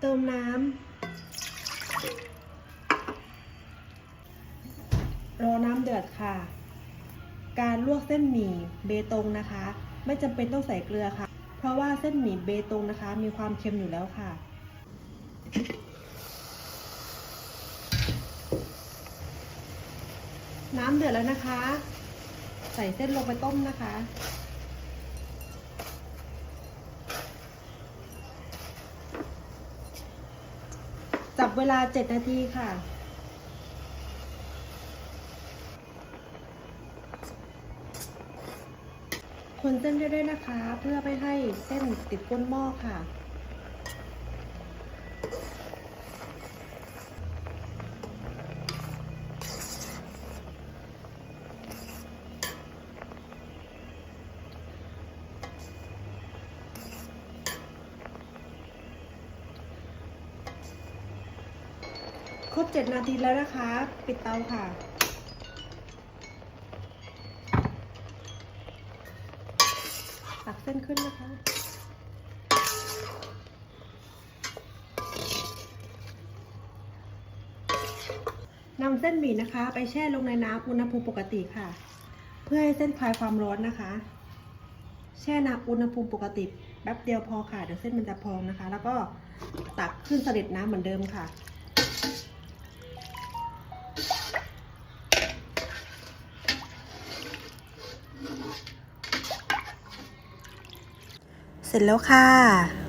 เติมน้ำรอน้ำเดือดค่ะ การลวกเส้นหมี่เบตงนะคะ ไม่จำเป็นต้องใส่เกลือค่ะ เพราะว่าเส้นหมี่เบตงนะคะ มีความเค็มอยู่แล้วค่ะน้ำเดือดแล้วนะคะ ใส่เส้นลงไปต้มนะคะ จับเวลา7นาทีค่ะ คนเส้นได้ด้วยนะคะ เพื่อไม่ให้เส้นติดก้นหม้อค่ะ ครบ 7 นาทีแล้วนะคะ ปิดเตาค่ะ ตักเส้นขึ้นนะคะ นำเส้นหมี่นะคะ ไปแช่ลงในน้ำอุณหภูมิปกติค่ะ เพื่อให้เส้นคลายความร้อนนะคะ แช่น้ำอุณหภูมิปกติแป๊บเดียวพอค่ะ เดี๋ยวเส้นมันจะพองนะคะ แล้วก็ตักขึ้นเสด็จน้ำเหมือนเดิมค่ะ สร็จแล้วค่ะ